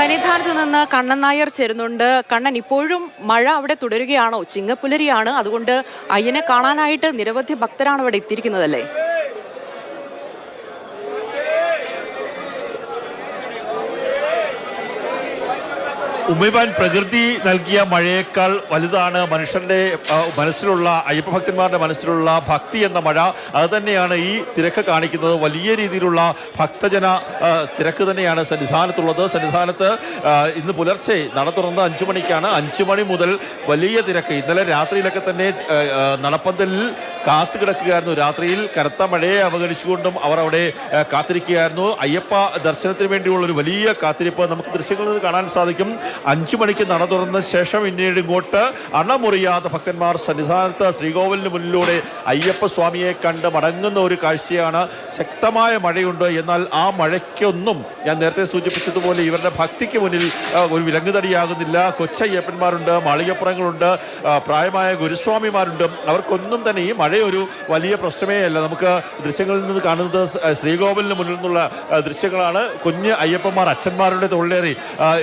സന്നിധാനത്ത് നിന്ന് കണ്ണൻ നായർ ചേരുന്നുണ്ട്. കണ്ണൻ ഇപ്പോഴും മഴ അവിടെ തുടരുകയാണോ? ചിങ്ങപ്പുലരിയാണ്. അതുകൊണ്ട് അയ്യനെ കാണാനായിട്ട് നിരവധി ഭക്തരാണ് അവിടെ എത്തിയിരിക്കുന്നതല്ലേ? ഉമ്മൈബാൻ പ്രകൃതി നൽകിയ മഴയേക്കാൾ വലുതാണ് മനുഷ്യന്റെ മനസ്സിലുള്ള അയ്യപ്പ ഭക്തന്മാരുടെ മനസ്സിലുള്ള ഭക്തി എന്ന മഴ. അത് തന്നെയാണ് ഈ തിരക്ക് കാണിക്കുന്നത്. വലിയ രീതിയിലുള്ള ഭക്തജന തിരക്ക് തന്നെയാണ് സന്നിധാനത്തുള്ളത്. സന്നിധാനത്ത് ഇന്ന് പുലർച്ചെ നട തുറന്ന് അഞ്ചു മണിക്കാണ് അഞ്ചു മണി മുതൽ വലിയ തിരക്ക്. ഇന്നലെ രാത്രിയിലൊക്കെ തന്നെ നടപ്പന്തലിൽ കാത്തു കിടക്കുകയായിരുന്നു. രാത്രിയിൽ കനത്ത മഴയെ അവഗണിച്ചുകൊണ്ടും അവർ അവിടെ കാത്തിരിക്കുകയായിരുന്നു. അയ്യപ്പ ദർശനത്തിന് വേണ്ടിയുള്ള ഒരു വലിയ കാത്തിരിപ്പ് നമുക്ക് ദൃശ്യങ്ങളിൽ കാണാൻ സാധിക്കും. അഞ്ചു മണിക്ക് നട തുറന്ന ശേഷം പിന്നീട് ഇങ്ങോട്ട് അണമുറിയാത്ത ഭക്തന്മാർ സന്നിധാനത്ത് ശ്രീകോവിലിന് മുന്നിലൂടെ അയ്യപ്പ സ്വാമിയെ കണ്ട് മടങ്ങുന്ന ഒരു കാഴ്ചയാണ് ശക്തമായ മഴയുണ്ട്. എന്നാൽ ആ മഴയ്ക്കൊന്നും ഞാൻ നേരത്തെ സൂചിപ്പിച്ചതുപോലെ ഇവരുടെ ഭക്തിക്ക് മുന്നിൽ ഒരു വിലങ്ങുതടിയാകുന്നില്ല. കൊച്ചയ്യപ്പന്മാരുണ്ട് മാളികപ്പുറങ്ങളുണ്ട് പ്രായമായ ഗുരുസ്വാമിമാരുണ്ട്. അവർക്കൊന്നും തന്നെ ഈ മഴ ഒരു വലിയ പ്രശ്നമേ അല്ല. നമുക്ക് ദൃശ്യങ്ങളിൽ നിന്ന് കാണുന്നത് ശ്രീകോവിലിന് മുന്നിൽ നിന്നുള്ള ദൃശ്യങ്ങളാണ്. കുഞ്ഞ് അയ്യപ്പന്മാർ അച്ഛന്മാരുടെ തൊഴിലേറി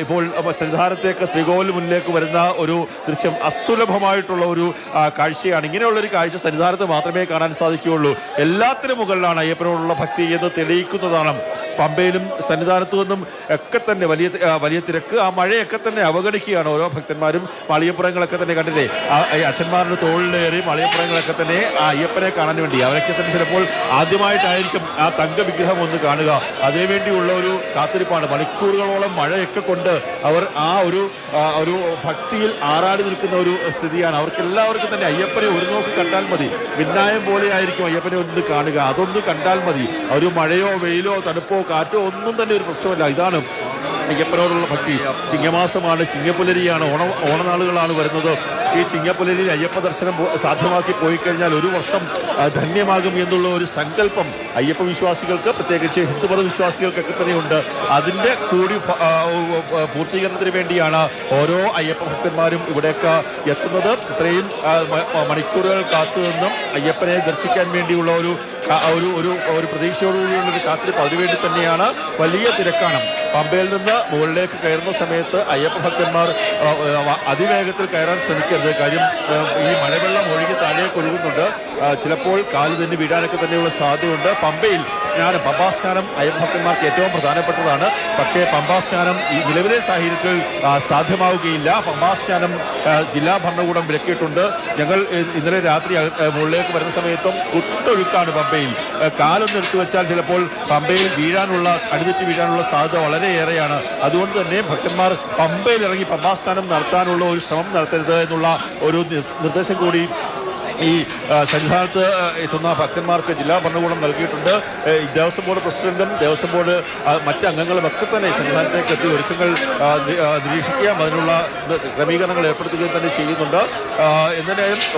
ഇപ്പോൾ സന്നിധാനത്തേക്ക് ശ്രീകോവിലിന് മുന്നിലേക്ക് വരുന്ന ഒരു ദൃശ്യം അസുലഭമായിട്ടുള്ള ഒരു കാഴ്ചയാണ്. ഇങ്ങനെയുള്ള ഒരു കാഴ്ച സന്നിധാനത്ത് മാത്രമേ കാണാൻ സാധിക്കുകയുള്ളൂ. എല്ലാത്തിനും മുകളിലാണ് അയ്യപ്പനോടുള്ള ഭക്തി എന്ന് തെളിയിക്കുന്നതാണ്. പമ്പയിലും സന്നിധാനത്തു നിന്നും ഒക്കെ തന്നെ വലിയ വലിയ തിരക്ക്. ആ മഴയൊക്കെ തന്നെ അവഗണിക്കുകയാണ് ഓരോ ഭക്തന്മാരും. മളിയപ്പുറങ്ങളൊക്കെ തന്നെ കണ്ടില്ലേ? അച്ഛന്മാരുടെ തോളിലേറി മളിയപ്പുറങ്ങളൊക്കെ തന്നെ ആ അയ്യപ്പനെ കാണാൻ വേണ്ടി. അവരൊക്കെ തന്നെ ചിലപ്പോൾ ആദ്യമായിട്ടായിരിക്കും ആ തങ്ക വിഗ്രഹം ഒന്ന് കാണുക. അതിനുവേണ്ടിയുള്ള ഒരു കാത്തിരിപ്പാണ്. മണിക്കൂറുകളോളം മഴയൊക്കെ കൊണ്ട് അവർ ആ ഒരു ഒരു ഭക്തിയിൽ ആറാടി നിൽക്കുന്ന ഒരു സ്ഥിതിയാണ്. അവർക്ക് എല്ലാവർക്കും തന്നെ അയ്യപ്പനെ ഒരു നോക്ക് കണ്ടാൽ മതി. മിന്നായം പോലെ ആയിരിക്കും അയ്യപ്പനെ ഒന്ന് കാണുക. അതൊന്ന് കണ്ടാൽ മതി. ഒരു മഴയോ വെയിലോ തണുപ്പോ കാറ്റോ ഒന്നും തന്നെ ഒരു പ്രശ്നമല്ല. ഇതാണ് അയ്യപ്പനോടുള്ള ഭക്തി. ചിങ്ങമാസമാണ് ചിങ്ങപ്പുലരിയാണ് ഓണ ഓണനാളുകളാണ് വരുന്നത്. ഈ ചിങ്ങപ്പുലരിയിൽ അയ്യപ്പ ദർശനം സാധ്യമാക്കി പോയി കഴിഞ്ഞാൽ ഒരു വർഷം ധന്യമാകും എന്നുള്ള ഒരു സങ്കല്പം അയ്യപ്പ വിശ്വാസികൾക്ക് പ്രത്യേകിച്ച് ഹിന്ദുമത വിശ്വാസികൾക്കൊക്കെ തന്നെയുണ്ട് അതിന്റെ കൂടി പൂർത്തീകരണത്തിന് വേണ്ടിയാണ് ഓരോ അയ്യപ്പ ഭക്തന്മാരും ഇവിടേക്ക് എത്തുന്നത്. ഇത്രയും മണിക്കൂറുകൾ കാത്തു നിന്നും അയ്യപ്പനെ ദർശിക്കാൻ വേണ്ടിയുള്ള ഒരു ഒരു ഒരു ഒരു പ്രതീക്ഷയോടുകൂടിയുള്ള ഒരു കാത്തിരിപ്പ്. അതിനുവേണ്ടി തന്നെയാണ് വലിയ തിരക്കാണ്. പമ്പയിൽ നിന്ന് മുകളിലേക്ക് കയറുന്ന സമയത്ത് അയ്യപ്പ ഭക്തന്മാർ അതിവേഗത്തിൽ കയറാൻ ശ്രമിക്കരുത്. കാര്യം ഈ മഴവെള്ളം ഒഴുകി താഴേക്ക് ഒഴുകുന്നുണ്ട്. ചിലപ്പോൾ കാൽ തന്നെ വീഴാനൊക്കെ തന്നെയുള്ള സാധ്യതയുണ്ട്. പമ്പയിൽ സ്നാനം പമ്പാ സ്നാനം അയ്യപ്പ ഭക്തന്മാർക്ക് ഏറ്റവും പ്രധാനപ്പെട്ടതാണ്. പക്ഷേ പമ്പാ സ്നാനം ഈ നിലവിലെ സാഹചര്യത്തിൽ സാധ്യമാവുകയില്ല. പമ്പാ സ്നാനം ജില്ലാ ഭരണകൂടം വിലക്കിയിട്ടുണ്ട്. ഞങ്ങൾ ഇന്നലെ രാത്രി മുകളിലേക്ക് വരുന്ന സമയത്തും ഒട്ടൊഴുക്കാണ് പമ്പയിൽ. ആ, കാലൊന്ന് എടുത്തു വെച്ചാൽ ചിലപ്പോൾ പമ്പയിൽ വീഴാനുള്ള അടിതെറ്റി വീഴാനുള്ള സാധ്യത വളരെയേറെയാണ്. അതുകൊണ്ട് തന്നെ ഭക്തന്മാർ പമ്പയിൽ ഇറങ്ങി പമ്പാസ്ഥാനം നടത്താനുള്ള ഒരു ശ്രമം നടത്തരുത് എന്നുള്ള ഒരു നിർദ്ദേശം കൂടി ഈ സന്നിധാനത്ത് എത്തുന്ന ഭക്തന്മാർക്ക് ജില്ലാ ഭരണകൂടം നൽകിയിട്ടുണ്ട്. ദേവസ്വം ബോർഡ് പ്രസിഡന്റും ദേവസ്വം ബോർഡ് മറ്റ് അംഗങ്ങളും ഒക്കെ തന്നെ സന്നിധാനത്തേക്ക് എത്തി ഒരുക്കങ്ങൾ നിരീക്ഷിക്കുകയും അതിനുള്ള ക്രമീകരണങ്ങൾ ഏർപ്പെടുത്തുകയും തന്നെ ചെയ്യുന്നുണ്ട്. ആ,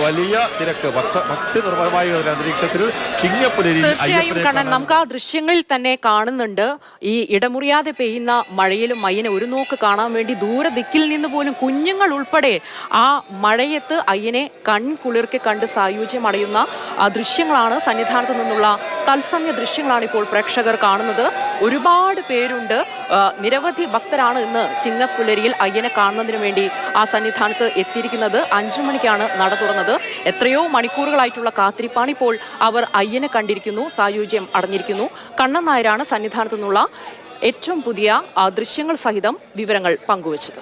വലിയ തിരക്ക്. ഭക്ത ഭക്തിനിർഭരമായ ഒരു അന്തരീക്ഷത്തിൽ ചിങ്ങപ്പുലരി തീർച്ചയായും കാണാൻ നമുക്ക് ആ ദൃശ്യങ്ങളിൽ തന്നെ കാണുന്നുണ്ട്. ഈ ഇടമുറിയാതെ പെയ്യുന്ന മഴയിലും അയ്യനെ ഒരു നോക്ക് കാണാൻ വേണ്ടി ദൂരദിക്കിൽ നിന്ന് പോലും കുഞ്ഞുങ്ങൾ ഉൾപ്പെടെ ആ മഴയത്ത് അയ്യനെ കൺകുളിർക്കെ കണ്ട് സായുജ്യം അടയുന്ന ദൃശ്യങ്ങളാണ് സന്നിധാനത്ത് നിന്നുള്ള തത്സമയ ദൃശ്യങ്ങളാണ് ഇപ്പോൾ പ്രേക്ഷകർ കാണുന്നത്. ഒരുപാട് പേരുണ്ട്. നിരവധി ഭക്തരാണ് ഇന്ന് ചിങ്ങപ്പുലരിയിൽ അയ്യനെ കാണുന്നതിന് വേണ്ടി ആ സന്നിധാനത്ത് എത്തിയിരിക്കുന്നത്. അഞ്ചു മണിക്കാണ് നട തുറന്നത്. എത്രയോ മണിക്കൂറുകളായിട്ടുള്ള കാത്തിരിപ്പാണ് ഇപ്പോൾ അവർ അയ്യനെ കണ്ടിരിക്കുന്നു സായുജ്യം അടഞ്ഞിരിക്കുന്നു. കണ്ണൻ നായരാണ് സന്നിധാനത്തു നിന്നുള്ള ഏറ്റവും പുതിയ ദൃശ്യങ്ങൾ സഹിതം വിവരങ്ങൾ പങ്കുവച്ചത്.